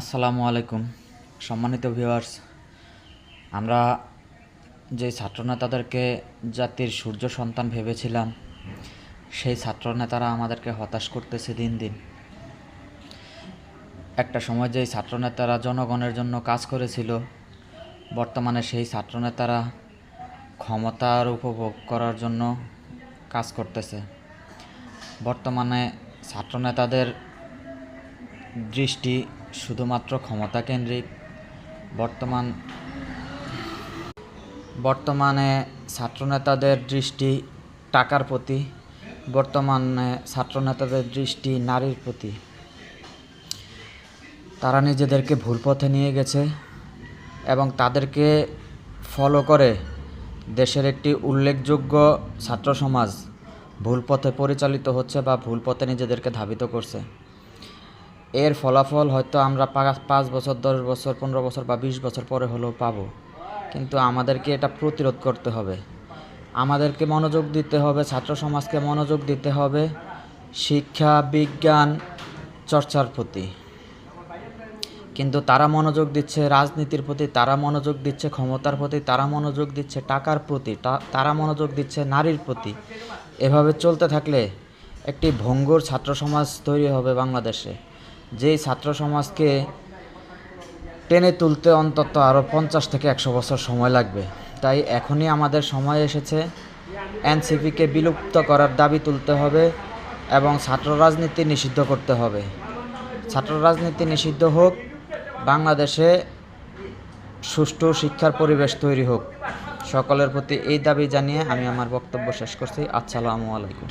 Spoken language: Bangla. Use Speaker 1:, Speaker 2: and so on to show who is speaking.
Speaker 1: আসসালামু আলাইকুম, সম্মানিত ভিউয়ার্স আমরা যে ছাত্রনেতাদেরকে জাতির সূর্য সন্তান ভেবেছিলাম, সেই ছাত্রনেতারা আমাদেরকে হতাশ করতেছে দিন দিন। একটা সময় যেই ছাত্রনেতারা জনগণের জন্য কাজ করেছিল, বর্তমানে সেই ছাত্রনেতারা ক্ষমতার উপভোগ করার জন্য কাজ করতেছে। বর্তমানে ছাত্রনেতাদের দৃষ্টি শুধুমাত্র ক্ষমতা কেন্দ্রিক। বর্তমান বর্তমানে ছাত্রনেতাদের দৃষ্টি টাকার প্রতি, বর্তমানে ছাত্রনেতাদের দৃষ্টি নারীর প্রতি। তারা নিজেদেরকে ভুল পথে নিয়ে গেছে এবং তাদেরকে ফলো করে দেশের একটি উল্লেখযোগ্য ছাত্র সমাজ ভুল পথে পরিচালিত হচ্ছে বা ভুল পথে নিজেদেরকে ধাবিত করছে। এর ফলাফল হয়তো আমরা পাঁচ বছর, দশ বছর, পনেরো বছর বা বিশ বছর পরে হলেও পাবো। কিন্তু আমাদেরকে এটা প্রতিরোধ করতে হবে। আমাদেরকে মনোযোগ দিতে হবে, ছাত্র সমাজকে মনোযোগ দিতে হবে, শিক্ষা, বিজ্ঞান চর্চার প্রতি। কিন্তু তারা মনোযোগ দিচ্ছে রাজনীতির প্রতি, তারা মনোযোগ দিচ্ছে ক্ষমতার প্রতি, তারা মনোযোগ দিচ্ছে টাকার প্রতি তারা মনোযোগ দিচ্ছে নারীর প্রতি। এভাবে চলতে থাকলে একটি ভঙ্গুর ছাত্র সমাজ তৈরি হবে বাংলাদেশে। যেই ছাত্র সমাজকে টেনে তুলতে অন্তত আরও পঞ্চাশ থেকে একশো বছর সময় লাগবে। তাই এখনই আমাদের সময় এসেছে এনসিপিকে বিলুপ্ত করার দাবি তুলতে হবে এবং ছাত্র রাজনীতি নিষিদ্ধ করতে হবে। ছাত্র রাজনীতি নিষিদ্ধ হোক, বাংলাদেশে সুষ্ঠু শিক্ষার পরিবেশ তৈরি হোক। সকলের প্রতি এই দাবি জানিয়ে আমি আমার বক্তব্য শেষ করছি। আসসালামু আলাইকুম।